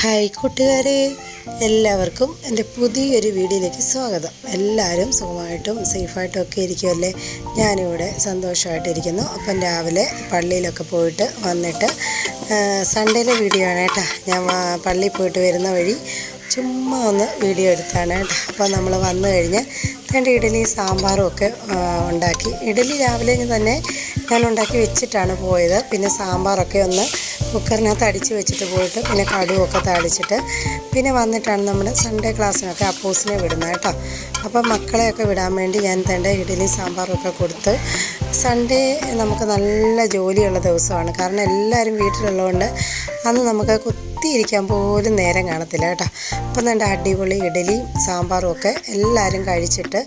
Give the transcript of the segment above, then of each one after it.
Hi കൂട്ടുകാരെ എല്ലാവർക്കും എന്റെ പുതിയൊരു വീഡിയോയിലേക്ക് സ്വാഗതം. എല്ലാവരും സുഖമായിട്ടും സേഫായിട്ടും ഒക്കെ ഇരിക്കുമല്ലേ ഞാനിവിടെ സന്തോഷമായിട്ടിരിക്കുന്നു. അപ്പം രാവിലെ പള്ളിയിലൊക്കെ പോയിട്ട് വന്നിട്ട് സൺഡേയിലെ വീഡിയോ ആണ് കേട്ടോ. ഞാൻ പള്ളിയിൽ പോയിട്ട് വരുന്ന വഴി ചുമ്മാ ഒന്ന് വീഡിയോ എടുത്താണ് കേട്ടോ. അപ്പോൾ നമ്മൾ വന്നു കഴിഞ്ഞ് രണ്ട് ഇഡലി സാമ്പാറും ഒക്കെ ഉണ്ടാക്കി. ഇഡലി രാവിലെ തന്നെ ഞാൻ ഉണ്ടാക്കി വെച്ചിട്ടാണ് പോയത്. പിന്നെ സാമ്പാറൊക്കെ ഒന്ന് കുക്കറിനകത്ത് അടിച്ച് വെച്ചിട്ട് പോയിട്ട് പിന്നെ കടുവൊക്കെ താളിച്ചിട്ട് പിന്നെ വന്നിട്ടാണ് നമ്മുടെ സൺഡേ ക്ലാസ്സിനൊക്കെ അപ്പോസിനെ വിടുന്നത് കേട്ടോ. അപ്പം മക്കളെയൊക്കെ വിടാൻ വേണ്ടി ഞാൻ തന്റെ ഇഡലി സാമ്പാറൊക്കെ കൊടുത്ത് സൺഡേ നമുക്ക് നല്ല ജോലിയുള്ള ദിവസമാണ്. കാരണം എല്ലാവരും വീട്ടിലുള്ളതുകൊണ്ട് അന്ന് നമുക്ക് കുത്തിയിരിക്കാൻ പോലും നേരം കാണത്തില്ല കേട്ടോ. അപ്പം തന്റെ അടിപൊളി ഇഡലിയും സാമ്പാറും ഒക്കെ എല്ലാവരും കഴിച്ചിട്ട്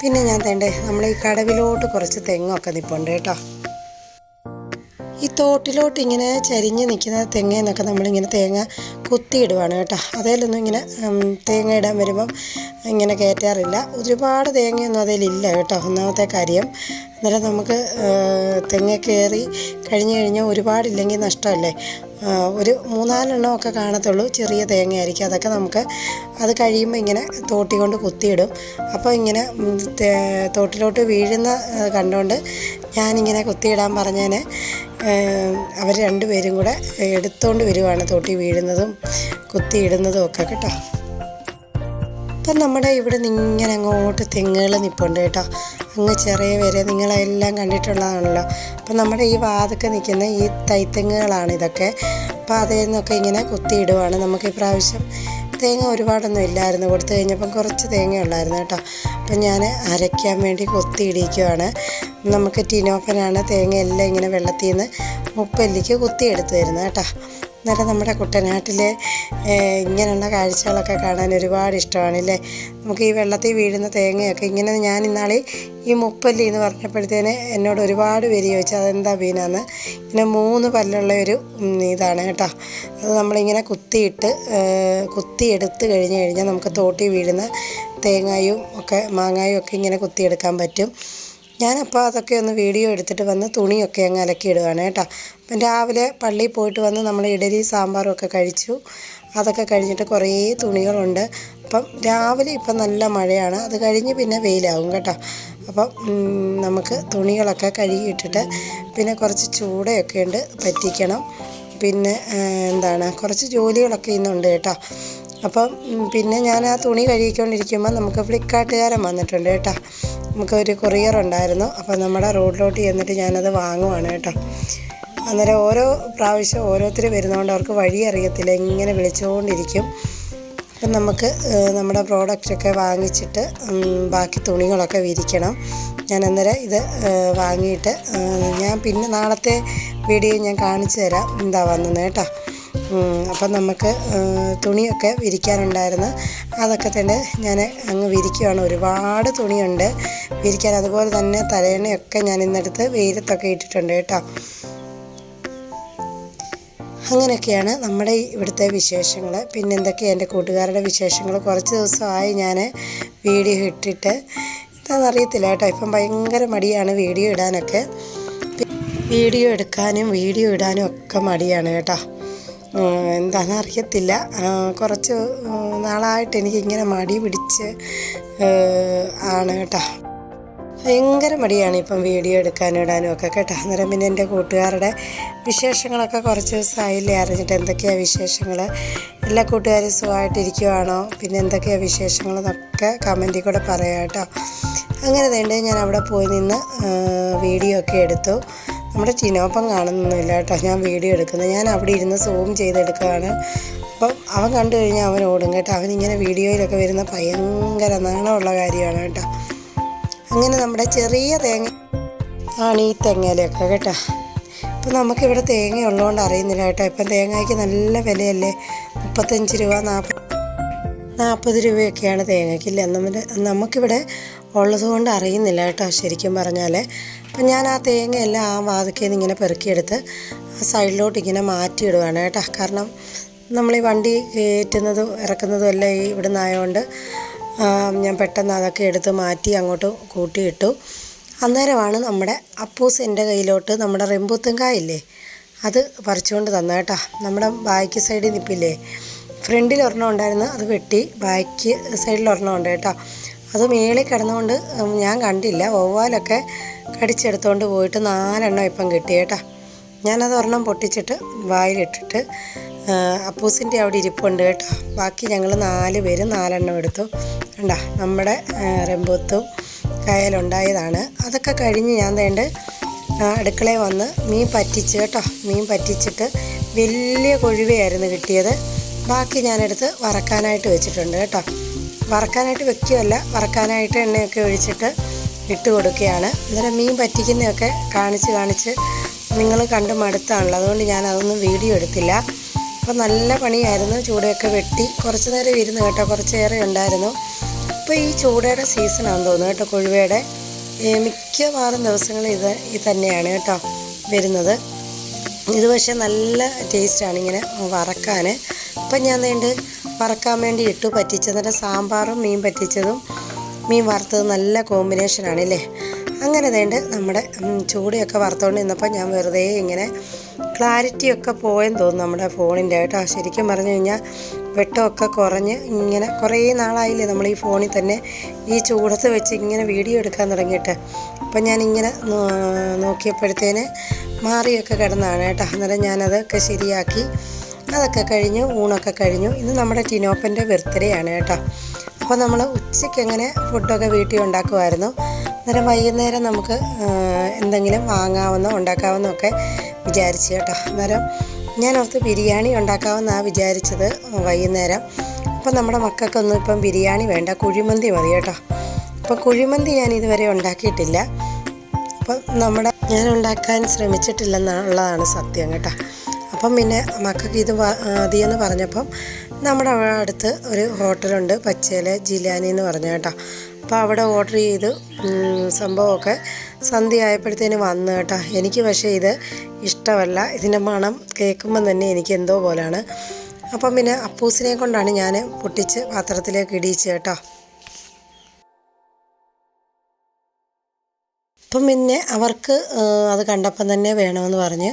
പിന്നെ ഞാൻ തന്റെ നമ്മൾ ഈ കടവിലോട്ട് കുറച്ച് തെങ്ങൊക്കെ നിൽപ്പുണ്ട് കേട്ടോ. ഈ തോട്ടിലോട്ട് ഇങ്ങനെ ചരിഞ്ഞ് നിൽക്കുന്ന തെങ്ങയെന്നൊക്കെ നമ്മളിങ്ങനെ തേങ്ങ കുത്തിയിടുവാണ് കേട്ടോ. അതേലൊന്നും ഇങ്ങനെ തേങ്ങ ഇടാൻ വരുമ്പം ഇങ്ങനെ കയറ്റാറില്ല. ഒരുപാട് തേങ്ങയൊന്നും അതിലില്ല കേട്ടോ. ഒന്നാമത്തെ കാര്യം അന്നേരം നമുക്ക് തെങ്ങ കയറി കഴിഞ്ഞ് കഴിഞ്ഞാൽ ഒരുപാടില്ലെങ്കിൽ നഷ്ടമല്ലേ? ഒരു മൂന്നാലെണ്ണമൊക്കെ കാണത്തുള്ളൂ ചെറിയ തേങ്ങയായിരിക്കും. അതൊക്കെ നമുക്ക് അത് കഴിയുമ്പോൾ ഇങ്ങനെ തോട്ടി കൊണ്ട് കുത്തിയിടും. അപ്പോൾ ഇങ്ങനെ തോട്ടിലോട്ട് വീഴുന്ന കണ്ടുകൊണ്ട് ഞാനിങ്ങനെ കുത്തിയിടാൻ പറഞ്ഞതിന് അവർ രണ്ടുപേരും കൂടെ എടുത്തുകൊണ്ട് വരുവാണ് തോട്ടി വീഴുന്നതും കുത്തിയിടുന്നതും ഒക്കെ കേട്ടോ. ഇപ്പം നമ്മുടെ ഇവിടെ നിന്ന് ഇങ്ങനെ അങ്ങോട്ട് തെങ്ങുകൾ നിൽപ്പുണ്ട് കേട്ടോ. അങ്ങ് ചെറിയ വരെ നിങ്ങളെല്ലാം കണ്ടിട്ടുള്ളതാണല്ലോ. അപ്പം നമ്മുടെ ഈ വാതൊക്കെ നിൽക്കുന്ന ഈ തൈത്തെങ്ങുകളാണ് ഇതൊക്കെ. അപ്പോൾ അതിൽ നിന്നൊക്കെ ഇങ്ങനെ കുത്തിയിടുവാണ്. നമുക്ക് ഈ പ്രാവശ്യം തേങ്ങ ഒരുപാടൊന്നും ഇല്ലായിരുന്നു. കൊടുത്തു കഴിഞ്ഞപ്പം കുറച്ച് തേങ്ങ ഉണ്ടായിരുന്നു കേട്ടോ. അപ്പം ഞാൻ അരയ്ക്കാൻ വേണ്ടി കൊത്തിയിടിക്കുവാണ്. നമുക്ക് ടിനോപ്പനാണ് തേങ്ങ എല്ലാം ഇങ്ങനെ വെള്ളത്തിൽ നിന്ന് മുപ്പല്ലിക്ക് കുത്തിയെടുത്ത് തരുന്നത് കേട്ടോ. അന്നേരം നമ്മുടെ കുട്ടനാട്ടിലെ ഇങ്ങനെയുള്ള കാഴ്ചകളൊക്കെ കാണാൻ ഒരുപാട് ഇഷ്ടമാണല്ലേ? നമുക്ക് ഈ വെള്ളത്തിൽ വീഴുന്ന തേങ്ങയൊക്കെ ഇങ്ങനെ ഞാൻ ഇന്നാളെ ഈ മുപ്പല്ലി എന്ന് പറഞ്ഞപ്പോഴത്തേന് എന്നോട് ഒരുപാട് പേര് ചോദിച്ചു അതെന്താ ബീനാന്ന് ഇങ്ങനെ മൂന്ന് പല്ലുള്ള ഒരു ഇതാണ് കേട്ടോ. അത് നമ്മളിങ്ങനെ കുത്തിയിട്ട് കുത്തിയെടുത്ത് കഴിഞ്ഞ് കഴിഞ്ഞാൽ നമുക്ക് തോട്ടി വീഴുന്ന തേങ്ങായും ഒക്കെ മാങ്ങായും ഒക്കെ ഇങ്ങനെ കുത്തിയെടുക്കാൻ പറ്റും. ഞാനപ്പോൾ അതൊക്കെ ഒന്ന് വീഡിയോ എടുത്തിട്ട് വന്ന് തുണിയൊക്കെ അങ്ങ് അലക്കിയിടുകയാണ് കേട്ടോ. അപ്പം രാവിലെ പള്ളിയിൽ പോയിട്ട് വന്ന് നമ്മൾ ഇഡലി സാമ്പാറും ഒക്കെ കഴിച്ചു. അതൊക്കെ കഴിഞ്ഞിട്ട് കുറേ തുണികളുണ്ട്. അപ്പം രാവിലെ ഇപ്പം നല്ല മഴയാണ്. അത് കഴിഞ്ഞ് പിന്നെ വെയിലാവും കേട്ടോ. അപ്പം നമുക്ക് തുണികളൊക്കെ കഴുകിയിട്ടിട്ട് പിന്നെ കുറച്ച് ചൂടയൊക്കെ ഉണ്ട് പറ്റിക്കണം. പിന്നെ എന്താണ് കുറച്ച് ജോലികളൊക്കെ ഇന്നുണ്ട് കേട്ടോ. അപ്പം പിന്നെ ഞാൻ ആ തുണി കഴുകിക്കൊണ്ടിരിക്കുമ്പോൾ നമുക്ക് ഫ്ലിപ്കാർട്ടുകാരൻ വന്നിട്ടുണ്ട് കേട്ടോ. നമുക്കൊരു കൊറിയർ ഉണ്ടായിരുന്നു. അപ്പം നമ്മുടെ റോഡിലോട്ട് ചെന്നിട്ട് ഞാനത് വാങ്ങുവാണ് കേട്ടോ. അന്നേരം ഓരോ പ്രാവശ്യം ഓരോരുത്തർ വരുന്നതുകൊണ്ട് അവർക്ക് വഴി അറിയത്തില്ല. ഇങ്ങനെ വിളിച്ചുകൊണ്ടിരിക്കും അപ്പം നമുക്ക് നമ്മുടെ പ്രോഡക്റ്റൊക്കെ വാങ്ങിച്ചിട്ട് ബാക്കി തുണികളൊക്കെ വിരിക്കണം. ഞാൻ അന്നേരം ഇത് വാങ്ങിയിട്ട് ഞാൻ പിന്നെ നാളത്തെ വീഡിയോ ഞാൻ കാണിച്ചു തരാം. എന്താ വന്നത് കേട്ടോ. അപ്പം നമുക്ക് തുണിയൊക്കെ വിരിക്കാനുണ്ടായിരുന്നു. അതൊക്കെ തന്നെ ഞാൻ അങ്ങ് വിരിക്കുവാണ്. ഒരുപാട് തുണിയുണ്ട്. വിരിക്കാൻ അതുപോലെ തന്നെ തലേണയൊക്കെ ഞാൻ ഇന്നെടുത്ത് വെയിലത്തൊക്കെ ഇട്ടിട്ടുണ്ട് കേട്ടോ. അങ്ങനെയൊക്കെയാണ് നമ്മുടെ ഇവിടുത്തെ വിശേഷങ്ങൾ പിന്നെ എന്തൊക്കെയാണ് എന്റെ കൂട്ടുകാരുടെ വിശേഷങ്ങൾ കുറച്ച് ദിവസമായി ഞാൻ വീഡിയോ ഇട്ടിട്ട്. എന്താണെന്ന് അറിയത്തില്ല കേട്ടോ. ഇപ്പം ഭയങ്കര മടിയാണ് വീഡിയോ ഇടാനൊക്കെ. വീഡിയോ എടുക്കാനും വീഡിയോ ഇടാനും ഒക്കെ മടിയാണ് കേട്ടോ. എന്താണെന്ന് അറിയത്തില്ല കുറച്ച് നാളായിട്ട് എനിക്ക് ഇങ്ങനെ മടി പിടിച്ച് ആണ് കേട്ടോ. ഭയങ്കര മടിയാണ് ഇപ്പം വീഡിയോ എടുക്കാനും ഇടാനും ഒക്കെ കേട്ടോ. അന്നേരം പിന്നെ എന്റെ കൂട്ടുകാരുടെ വിശേഷങ്ങളൊക്കെ കുറച്ച് ദിവസമായില്ലേ അറിഞ്ഞിട്ട് എന്തൊക്കെയാണ് വിശേഷങ്ങൾ? എല്ലാ കൂട്ടുകാരും സുഖമായിട്ടിരിക്കുവാണോ? പിന്നെ എന്തൊക്കെയാണ് വിശേഷങ്ങൾ എന്നൊക്കെ കമന്റിൽ കൂടെ പറയാം കേട്ടോ. അങ്ങനെ തന്നെ ഞാൻ അവിടെ പോയി നിന്ന് വീഡിയോ ഒക്കെ എടുത്തു. നമ്മുടെ ചിനോപ്പം കാണുന്നൊന്നുമില്ല കേട്ടോ. ഞാൻ വീഡിയോ എടുക്കുന്നത്. ഞാൻ അവിടെ ഇരുന്ന് സൂം ചെയ്തെടുക്കുകയാണ്. അപ്പം അവൻ കണ്ടു കഴിഞ്ഞാൽ അവൻ ഓടും കേട്ടോ. അവനിങ്ങനെ വീഡിയോയിലൊക്കെ വരുന്ന ഭയങ്കര നാണമുള്ള കാര്യമാണ് കേട്ടോ. അങ്ങനെ നമ്മുടെ ചെറിയ തേങ്ങ ആണ് ഈ തെങ്ങയിലൊക്കെ കേട്ടോ. ഇപ്പം നമുക്കിവിടെ തേങ്ങ ഉള്ളതുകൊണ്ട് അറിയുന്നില്ല കേട്ടോ. ഇപ്പം തേങ്ങയ്ക്ക് നല്ല വിലയല്ലേ? മുപ്പത്തഞ്ച് രൂപ നാൽപ്പത് നാൽപ്പത് രൂപയൊക്കെയാണ് തേങ്ങയ്ക്കില്ല നമ്മുടെ നമുക്കിവിടെ ഉള്ളതുകൊണ്ട് അറിയുന്നില്ല കേട്ടോ ശരിക്കും പറഞ്ഞാൽ അപ്പം ഞാൻ ആ തേങ്ങയെല്ലാം ആ വാതിക്കയിൽ നിന്ന് ഇങ്ങനെ പെറുക്കിയെടുത്ത് ആ സൈഡിലോട്ട് ഇങ്ങനെ മാറ്റിയിടുവാണ് കേട്ടോ. കാരണം നമ്മൾ ഈ വണ്ടി കയറ്റുന്നതും ഇറക്കുന്നതും എല്ലാം ഈ ഇവിടുന്ന് ആയതുകൊണ്ട് ഞാൻ പെട്ടെന്ന് അതൊക്കെ എടുത്ത് മാറ്റി അങ്ങോട്ട് കൂട്ടിയിട്ടു. അന്നേരമാണ് നമ്മുടെ അപ്പൂസ് എന്റെ കയ്യിലോട്ട് നമ്മുടെ റെമ്പൂത്തും ഇല്ലേ അത് പറിച്ചുകൊണ്ട് തന്ന കേട്ടോ. നമ്മുടെ ബാക്ക് സൈഡിൽ നിൽപ്പില്ലേ ഫ്രണ്ടിൽ ഒരെണ്ണം ഉണ്ടായിരുന്നു അത് വെട്ടി ബാക്ക് സൈഡിൽ ഒരെണ്ണം ഉണ്ട് കേട്ടോ. അത് മേളിൽ കിടന്നുകൊണ്ട് ഞാൻ കണ്ടില്ല. വവ്വാലൊക്കെ കടിച്ചെടുത്തുകൊണ്ട് പോയിട്ട് നാലെണ്ണം ഇപ്പം കിട്ടി കേട്ടോ. ഞാനത് ഒരെണ്ണം പൊട്ടിച്ചിട്ട് വായിലിട്ടിട്ട് അപ്പൂസിന്റെ അവിടെ ഇരിപ്പുണ്ട് കേട്ടോ. ബാക്കി ഞങ്ങൾ നാല് പേര് നാലെണ്ണം എടുത്തു. കണ്ട നമ്മുടെ റെമ്പൂത്തും കയലുണ്ടായതാണ് അതൊക്കെ കഴിഞ്ഞ് ഞാൻ വേണ്ട അടുക്കളയിൽ വന്ന് മീൻ പറ്റിച്ച് കേട്ടോ. മീൻ പറ്റിച്ചിട്ട് വലിയ കൊഴുവയായിരുന്നു കിട്ടിയത്. ബാക്കി ഞാനെടുത്ത് വറക്കാനായിട്ട് വെച്ചിട്ടുണ്ട് കേട്ടോ. വറക്കാനായിട്ട് വെക്കുകയല്ല വറക്കാനായിട്ട് എണ്ണയൊക്കെ ഒഴിച്ചിട്ട് ഇട്ട് കൊടുക്കുകയാണ്. അന്നേരം മീൻ പറ്റിക്കുന്നതൊക്കെ കാണിച്ച് കാണിച്ച് നിങ്ങൾ കണ്ട് മടുത്താണല്ലോ. അതുകൊണ്ട് ഞാൻ അതൊന്നും വീഡിയോ എടുത്തില്ല. അപ്പോൾ നല്ല പണിയായിരുന്നു. ചൂടയൊക്കെ വെട്ടി കുറച്ച് നേരം ഇരുന്ന് കേട്ടോ കുറച്ചേറെ ഉണ്ടായിരുന്നു. ഇപ്പോൾ ഈ ചൂടയുടെ സീസണാണെന്ന് തോന്നുന്നു കേട്ടോ കൊഴുവയുടെ. മിക്കവാറും ദിവസങ്ങൾ ഇത് തന്നെയാണ് കേട്ടോ വരുന്നത്. ഇത് പക്ഷേ നല്ല ടേസ്റ്റാണ് ഇങ്ങനെ വറക്കാൻ അപ്പം ഞാൻ വേണ്ട വറക്കാൻ വേണ്ടി ഇട്ടു. പറ്റിച്ചതിന്റെ സാമ്പാറും മീൻ പറ്റിച്ചതും മീൻ വറുത്തത് നല്ല കോമ്പിനേഷനാണ് അല്ലേ അങ്ങനെ വേണ്ട നമ്മുടെ ചൂടിയൊക്കെ വറുത്തുകൊണ്ട് നിന്നപ്പോൾ ഞാൻ വെറുതെ ഇങ്ങനെ ക്ലാരിറ്റി ഒക്കെ പോയെന്ന് തോന്നുന്നു നമ്മുടെ ഫോണിന്റെ. കേട്ടോ ശരിക്കും പറഞ്ഞു കഴിഞ്ഞാൽ വെട്ടമൊക്കെ കുറഞ്ഞ് ഇങ്ങനെ കുറേ നാളായില്ലേ നമ്മൾ ഈ ഫോണിൽ തന്നെ ഈ ചൂടത്ത് വെച്ച് ഇങ്ങനെ വീഡിയോ എടുക്കാൻ തുടങ്ങിയിട്ട്. അപ്പം ഞാനിങ്ങനെ നോക്കിയപ്പോഴത്തേന് മാറിയൊക്കെ കിടന്നാണ് കേട്ടോ. അന്നേരം ഞാനതൊക്കെ ശരിയാക്കി. അതൊക്കെ കഴിഞ്ഞ് ഊണൊക്കെ കഴിഞ്ഞു. ഇന്ന് നമ്മുടെ ടിനോപ്പന്റെ ബർത്ത്ഡേ ആണ് കേട്ടോ. അപ്പോൾ നമ്മൾ ഉച്ചയ്ക്ക് എങ്ങനെ ഫുഡൊക്കെ വീട്ടിൽ ഉണ്ടാക്കുമായിരുന്നു. അന്നേരം വൈകുന്നേരം നമുക്ക് എന്തെങ്കിലും വാങ്ങാവുന്ന ഉണ്ടാക്കാവുന്ന ഒക്കെ വിചാരിച്ചു കേട്ടോ. അന്നേരം ഞാൻ ഓർത്ത് ബിരിയാണി ഉണ്ടാക്കാമെന്നാണ് വിചാരിച്ചത് വൈകുന്നേരം. അപ്പം നമ്മുടെ മക്കൾക്കൊന്നും ഇപ്പം ബിരിയാണി വേണ്ട കുഴിമന്തി മതി കേട്ടോ. അപ്പോൾ കുഴിമന്തി ഞാൻ ഇതുവരെ ഉണ്ടാക്കിയിട്ടില്ല. അപ്പം നമ്മുടെ ഞാൻ ഉണ്ടാക്കാൻ ശ്രമിച്ചിട്ടില്ലെന്നുള്ളതാണ് സത്യം കേട്ടോ. അപ്പം പിന്നെ മക്കൾക്ക് ഇത് മതിയെന്ന് പറഞ്ഞപ്പം നമ്മുടെ അടുത്ത് ഒരു ഹോട്ടലുണ്ട് പച്ചയിലെ ജിലാനി എന്ന് പറഞ്ഞ കേട്ടോ. അപ്പോൾ അവിടെ ഓർഡർ ചെയ്ത് സംഭവമൊക്കെ സന്ധ്യ ആയപ്പോഴത്തേന് വന്നു കേട്ടോ. എനിക്ക് പക്ഷേ ഇത് ഇഷ്ടമല്ല. ഇതിന്റെ മണം കേൾക്കുമ്പം തന്നെ എനിക്ക് എന്തോ പോലെയാണ് അപ്പം പിന്നെ അപ്പൂസിനെ കൊണ്ടാണ് ഞാൻ പൊട്ടിച്ച് പാത്രത്തിലേക്ക് ഇടിയിച്ച് കേട്ടോ. അപ്പം പിന്നെ അവർക്ക് അത് കണ്ടപ്പം തന്നെ വേണമെന്ന് പറഞ്ഞ്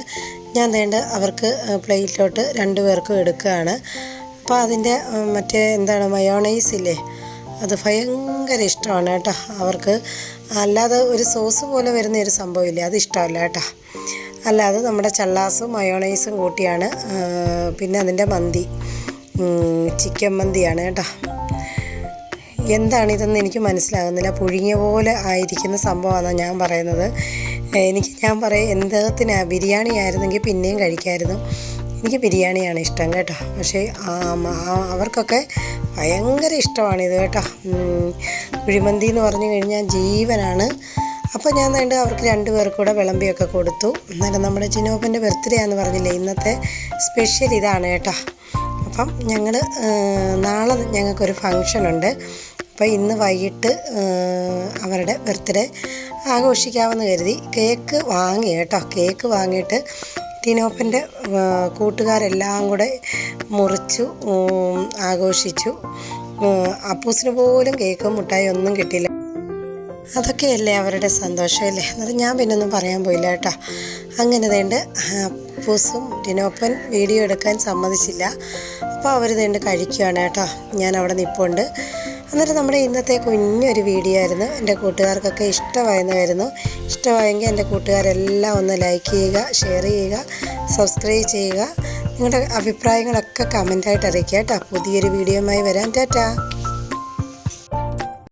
ഞാൻ വേണ്ട അവർക്ക് പ്ലേറ്റിലോട്ട് രണ്ടു പേർക്കും എടുക്കുകയാണ്. അപ്പോൾ അതിന്റെ മറ്റേ എന്താണ് മയോണൈസ് ഇല്ലേ? അത് ഭയങ്കര ഇഷ്ടമാണ് കേട്ടോ. അവർക്ക് അല്ലാതെ ഒരു സോസ് പോലെ വരുന്ന ഒരു സംഭവമില്ല അത് ഇഷ്ടമല്ല കേട്ടോ. അല്ലാതെ നമ്മുടെ ചള്ളാസും മയോണൈസും കൂട്ടിയാണ് പിന്നെ അതിന്റെ മന്തി ചിക്കൻ മന്തിയാണ് കേട്ടോ. എന്താണ് ഇതെന്ന് എനിക്ക് മനസ്സിലാകുന്നില്ല. പുഴുങ്ങിയ പോലെ ആയിരിക്കുന്ന സംഭവമാണ് ഞാൻ പറയുന്നത്. എനിക്ക് ഞാൻ പറയും എന്തത്തിനാ ബിരിയാണി ആയിരുന്നെങ്കിൽ പിന്നെയും കഴിക്കായിരുന്നു. എനിക്ക് ബിരിയാണിയാണ് ഇഷ്ടം കേട്ടോ. പക്ഷേ അവർക്കൊക്കെ ഭയങ്കര ഇഷ്ടമാണ് ഇത് കേട്ടോ കുഴിമന്തി എന്ന് പറഞ്ഞു കഴിഞ്ഞാൽ ജീവനാണ്. അപ്പോൾ ഞാൻ വേണ്ട അവർക്ക് രണ്ട് പേർക്ക് കൂടെ വിളമ്പിയൊക്കെ കൊടുത്തു. എന്നാലും നമ്മുടെ ചിനോപ്പന്റെ ബർത്ത്ഡേ ആണെന്ന് പറഞ്ഞില്ലേ ഇന്നത്തെ സ്പെഷ്യൽ ഇതാണ് കേട്ടോ. അപ്പം ഞങ്ങൾ നാളെ ഞങ്ങൾക്കൊരു ഫങ്ഷനുണ്ട് അപ്പോൾ ഇന്ന് വൈകിട്ട് അവരുടെ ബർത്ത്ഡേ ആഘോഷിക്കാമെന്ന് കരുതി കേക്ക് വാങ്ങി കേട്ടോ. കേക്ക് വാങ്ങിയിട്ട് ടിനോപ്പന്റെ കൂട്ടുകാരെല്ലാം കൂടെ മുറിച്ചു ആഘോഷിച്ചു. അപ്പൂസിന് പോലും കേക്കും മുട്ടായി ഒന്നും കിട്ടിയില്ല. അതൊക്കെയല്ലേ അവരുടെ സന്തോഷമല്ലേ എന്നിട്ട് ഞാൻ പിന്നെ ഒന്നും പറയാൻ പോയില്ല കേട്ടോ. അങ്ങനെ തേണ്ട് അപ്പൂസും ടിനോപ്പൻ വീഡിയോ എടുക്കാൻ സമ്മതിച്ചില്ല. അപ്പോൾ അവർ തേണ്ട് കഴിക്കുകയാണ് കേട്ടോ. ഞാൻ അവിടെ നിൽപ്പുണ്ട് അന്നേരം നമ്മുടെ ഇന്നത്തെ കുഞ്ഞൊരു വീഡിയോ ആയിരുന്നു. എന്റെ കൂട്ടുകാർക്കൊക്കെ ഇഷ്ടമായെന്നായിരുന്നു. ഇഷ്ടമായെങ്കിൽ എന്റെ കൂട്ടുകാരെല്ലാം ഒന്ന് ലൈക്ക് ചെയ്യുക ഷെയർ ചെയ്യുക സബ്സ്ക്രൈബ് ചെയ്യുക. നിങ്ങളുടെ അഭിപ്രായങ്ങളൊക്കെ കമന്റായിട്ട് അറിയിക്കുക കേട്ടോ. പുതിയൊരു വീഡിയോയുമായി വരാം. ടാറ്റാ.